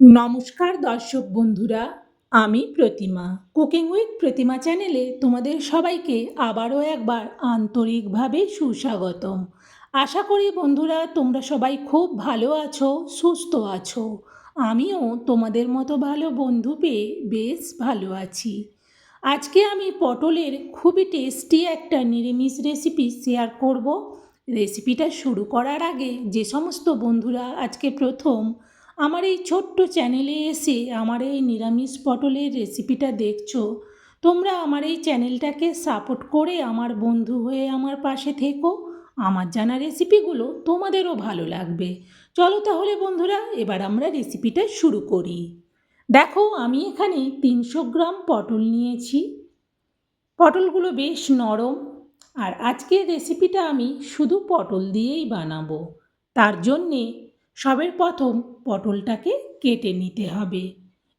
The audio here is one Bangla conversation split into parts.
নমস্কার দর্শক বন্ধুরা, আমি প্রতিমা। কুকিং উইথ প্রতিমা চ্যানেলে তোমাদের সবাইকে আবারও একবার আন্তরিকভাবে সুস্বাগতম। আশা করি বন্ধুরা, তোমরা সবাই খুব ভালো আছো, সুস্থ আছো। আমিও তোমাদের মতো ভালো বন্ধু পেয়ে বেশ ভালো আছি। আজকে আমি পটলের খুবই টেস্টি একটা নিরামিষ রেসিপি শেয়ার করব। রেসিপিটা শুরু করার আগে যে সমস্ত বন্ধুরা আজকে প্রথম আমার এই ছোট্ট চ্যানেলে এসে আমার এই নিরামিষ পটলের রেসিপিটা দেখছ? তোমরা আমার এই চ্যানেলটাকে সাপোর্ট করে আমার বন্ধু হয়ে আমার পাশে থেকো। আমার জানা রেসিপিগুলো তোমাদেরও ভালো লাগবে। চলো তাহলে বন্ধুরা, এবার আমরা রেসিপিটা শুরু করি। দেখো, আমি এখানে তিনশো গ্রাম পটল নিয়েছি। পটলগুলো বেশ নরম। আর আজকের রেসিপিটা আমি শুধু পটল দিয়েই বানাবো। তার জন্যে সবের প্রথম পটলটাকে কেটে নিতে হবে।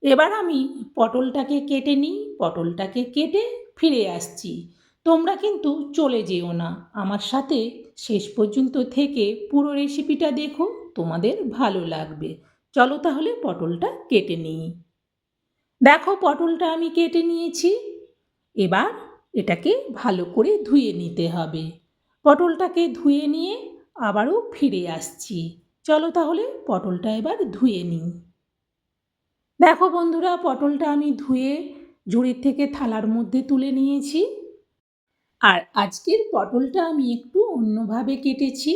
এবার আমি পটলটাকে কেটে নিই, পটলটাকে কেটে ফিরে আসছি। তোমরা কিন্তু চলে যেও না। আমার সাথে শেষ পর্যন্ত থেকে পুরো রেসিপিটা দেখো, তোমাদের ভালো লাগবে। চলো তাহলে পটলটা কেটে নিই। দেখো পটলটা আমি কেটে নিয়েছি। এবার এটাকে ভালো করে ধুয়ে নিতে হবে। পটলটাকে ধুয়ে নিয়ে আবারও ফিরে আসছি। চলো তাহলে পটলটা এবার ধুয়ে নিই। দেখো বন্ধুরা, পটলটা আমি ধুয়ে ঝুড়ির থেকে থালার মধ্যে তুলে নিয়েছি। আর আজকের পটলটা আমি একটু অন্যভাবে কেটেছি।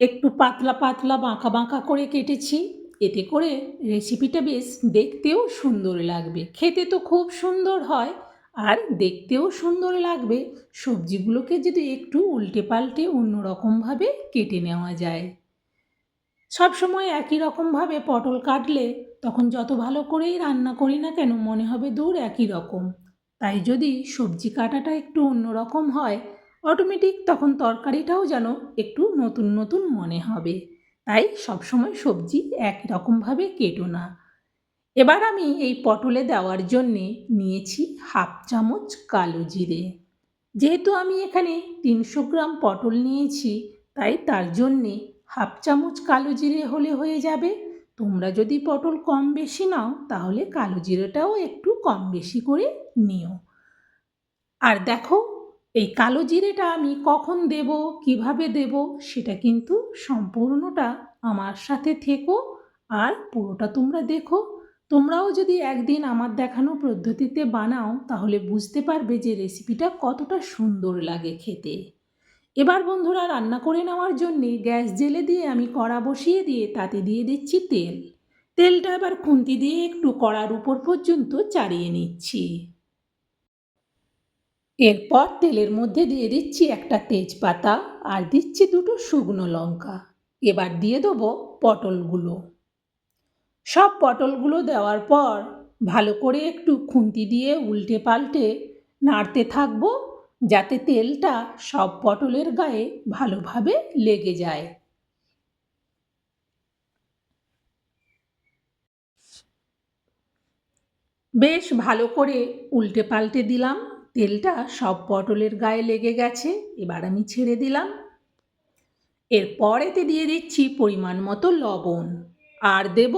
একটু পাতলা পাতলা বাঁকা বাঁকা করে কেটেছি। এতে করে রেসিপিটা বেশ দেখতেও সুন্দর লাগবে। খেতে তো খুব সুন্দর হয়। আর দেখতেও সুন্দর লাগবে। সবজিগুলোকে যদি একটু উল্টে পাল্টে অন্যরকমভাবে কেটে নেওয়া যায়। সবসময় একই রকমভাবে পটল কাটলে তখন যত ভালো করেই রান্না করি না কেন, মনে হবে দূর একই রকম। তাই যদি সবজি কাটাটা একটু অন্যরকম হয় অটোমেটিক তখন তরকারিটাও যেন একটু নতুন নতুন মনে হবে। তাই সবসময় সবজি একই রকমভাবে কেটো না। এবার আমি এই পটলে দেওয়ার জন্যে নিয়েছি হাফ চামচ কালো জিরে। যেহেতু আমি এখানে তিনশো গ্রাম পটল নিয়েছি, তাই তার জন্যে হাফ চামচ কালো জিরে হলে হয়ে যাবে। তোমরা যদি পটল কম বেশি নাও, তাহলে কালো জিরেটাও একটু কম বেশি করে নিও। আর দেখো, এই কালো জিরেটা আমি কখন দেব, কীভাবে দেব, সেটা কিন্তু সম্পূর্ণটা আমার সাথে থেকো, আর পুরোটা তোমরা দেখো। তোমরাও যদি একদিন আমার দেখানো পদ্ধতিতে বানাও, তাহলে বুঝতে পারবে যে রেসিপিটা কতটা সুন্দর লাগে খেতে। এবার বন্ধুরা রান্না করে নেওয়ার জন্যে গ্যাস জেলে দিয়ে আমি কড়া বসিয়ে দিয়ে তাতে দিয়ে দিচ্ছি তেল। তেলটা এবার খুন্তি দিয়ে একটু কড়ার উপর পর্যন্ত চাড়িয়ে নিচ্ছি। এরপর তেলের মধ্যে দিয়ে দিচ্ছি একটা তেজপাতা আর দিচ্ছি দুটো শুকনো লঙ্কা। এবার দিয়ে দেবো পটলগুলো। সব পটলগুলো দেওয়ার পর ভালো করে একটু খুন্তি দিয়ে উল্টে পাল্টে নাড়তে থাকব, যাতে তেলটা সব পটলের গায়ে ভালোভাবে লেগে যায়। বেশ ভালো করে উল্টে পাল্টে দিলাম, তেলটা সব পটলের গায়ে লেগে গেছে, এবার আমি ছেড়ে দিলাম। এরপর এতে দিয়ে দিচ্ছি পরিমাণ মতো লবণ, আর দেব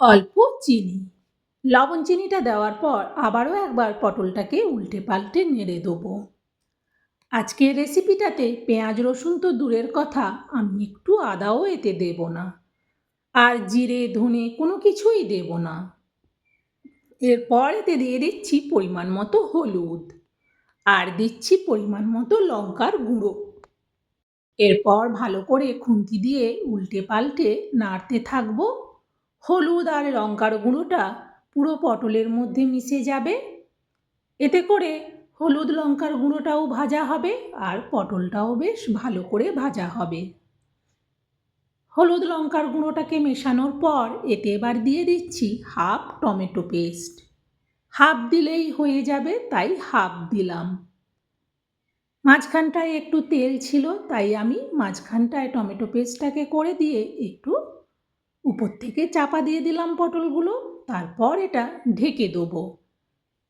অল্প চিনি। লবণ চিনিটা দেওয়ার পর আবারও একবার পটলটাকে উল্টে পাল্টে নেড়ে দেবো। আজকের রেসিপিটাতে পেঁয়াজ রসুন তো দূরের কথা, আমি একটু আদাও এতে দেব না। আর জিরে, ধনে কোনো কিছুই দেব না। এরপর এতে দিয়ে দিচ্ছি পরিমাণ মতো হলুদ। আর দিচ্ছি পরিমাণ মতো লঙ্কার গুঁড়ো। এরপর ভালো করে খুন্তি দিয়ে উল্টে পাল্টে নাড়তে থাকব। হলুদ আর লঙ্কার গুঁড়োটা পুরো পটলের মধ্যে মিশে যাবে। এতে করে হলুদ লঙ্কার গুঁড়োটাও ভাজা হবে আর পটলটাও বেশ ভালো করে ভাজা হবে। হলুদ লঙ্কার গুঁড়োটাকে মেশানোর পর এতে এবার দিয়ে দিচ্ছি হাফ টমেটো পেস্ট। হাফ দিলেই হয়ে যাবে, তাই হাফ দিলাম। মাঝখানটায় একটু তেল ছিল, তাই আমি মাঝখানটায় টমেটো পেস্টটাকে করে দিয়ে একটু উপর থেকে চাপা দিয়ে দিলাম পটলগুলো, তারপর এটা ঢেকে দেবো।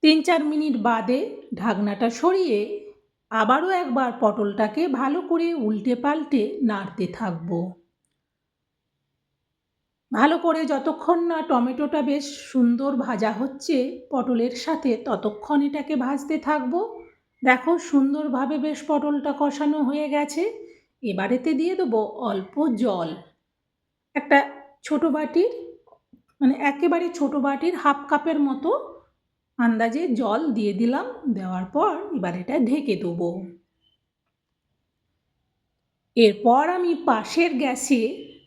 তিন চার মিনিট বাদে ঢাকনাটা সরিয়ে আবারও একবার পটলটাকে ভালো করে উল্টে পাল্টে নাড়তে থাকব। ভালো করে যতক্ষণ না টমেটোটা বেশ সুন্দর ভাজা হচ্ছে, পটলের সাথে ততক্ষণ এটাকে ভাজতে থাকব। দেখো সুন্দরভাবে বেশ পটলটা কষানো হয়ে গেছে। এবারেতে দিয়ে দেবো অল্প জল। একটা ছোট বাটির মানে একেবারে ছোটো বাটির হাফ কাপের মতো আন্দাজে জল দিয়ে দিলাম। দেওয়ার পর এবার এটা ঢেকে দেবো। এরপর আমি পাশের গ্যাসে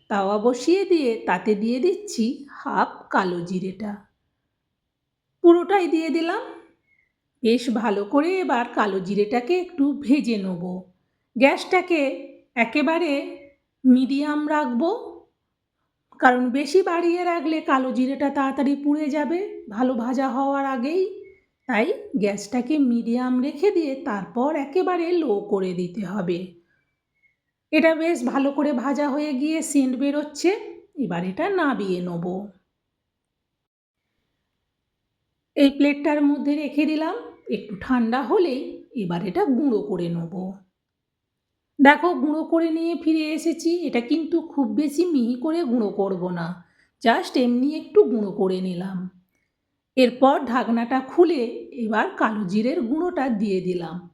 তাওয়া বসিয়ে দিয়ে তাতে দিয়ে দিচ্ছি হাফ কালো জিরেটা। পুরোটাই দিয়ে দিলাম। বেশ ভালো করে এবার কালো জিরেটাকে একটু ভেজে নেব। গ্যাসটাকে একেবারে মিডিয়াম রাখব। কারণ বেশি বাড়িয়ে রাখলে কালো জিরেটা তাড়াতাড়ি পুড়ে যাবে, ভালো ভাজা হওয়ার আগেই। তাই গ্যাসটাকে মিডিয়াম রেখে দিয়ে তারপর একেবারে লো করে দিতে হবে। এটা বেশ ভালো করে ভাজা হয়ে গিয়ে সেন্ট বেরোচ্ছে, এবার এটা নাবিয়ে নেব। এই প্লেটটার মধ্যে রেখে দিলাম, একটু ঠান্ডা হলেই এবার এটা গুঁড়ো করে নেব। দেখো, গুঁড়ো করে নিয়ে ফিরে এসেছি। এটা কিন্তু খুব বেশি মিহি করে গুঁড়ো করব না। জাস্ট এমনি একটু গুঁড়ো করে নিলাম। এরপর ঢাকনাটা খুলে এবার কালো জিরের গুঁড়োটা দিয়ে দিলাম।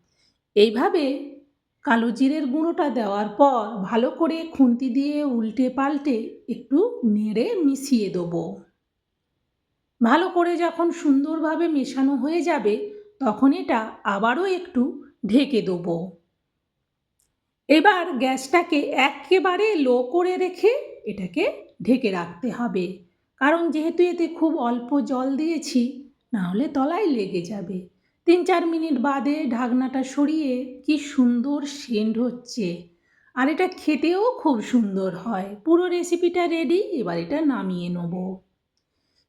এইভাবে কালো জিরের গুঁড়োটা দেওয়ার পর ভালো করে খুন্তি দিয়ে উল্টে পাল্টে একটু নেড়ে মিশিয়ে দেবো। ভালো করে যখন সুন্দরভাবে মেশানো হয়ে যাবে, তখন এটা আবারও একটু ঢেকে দেবো। এবার গ্যাসটাকে একেবারে লো করে রেখে এটাকে ঢেকে রাখতে হবে। কারণ যেহেতু এতে খুব অল্প জল দিয়েছি, নাহলে তলায় লেগে যাবে। তিন চার মিনিট বাদে ঢাকনাটা সরিয়ে কি সুন্দর সেন্ট হচ্ছে। আর এটা খেতেও খুব সুন্দর হয়। পুরো রেসিপিটা রেডি, এবার এটা নামিয়ে নেব।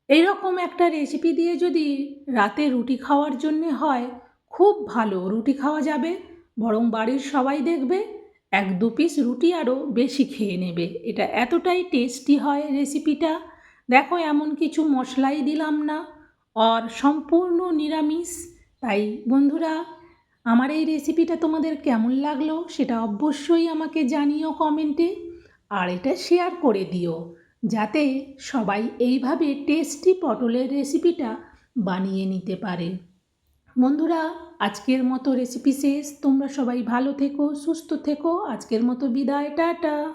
এইরকম একটা রেসিপি দিয়ে যদি রাতে রুটি খাওয়ার জন্যে হয়, খুব ভালো। রুটি খাওয়া যাবে, বরং বাড়ির সবাই দেখবে এক দু পিস রুটি আরও বেশি খেয়ে নেবে। এটা এতটাই টেস্টি হয় রেসিপিটা দেখো এমন কিছু মশলাই দিলাম না। আর সম্পূর্ণ নিরামিষ। তাই বন্ধুরা, আমার এই রেসিপিটা তোমাদের কেমন লাগল সেটা অবশ্যই আমাকে জানিও কমেন্টে আর এটা শেয়ার করে দিও, যাতে সবাই এইভাবে টেস্টি পটলের রেসিপিটা বানিয়ে নিতে পারে। বন্ধুরা, আজকের মতো রেসিপি শেষ। তোমরা সবাই ভালো থেকো, সুস্থ থেকো। আজকের মতো বিদায়, টাটা।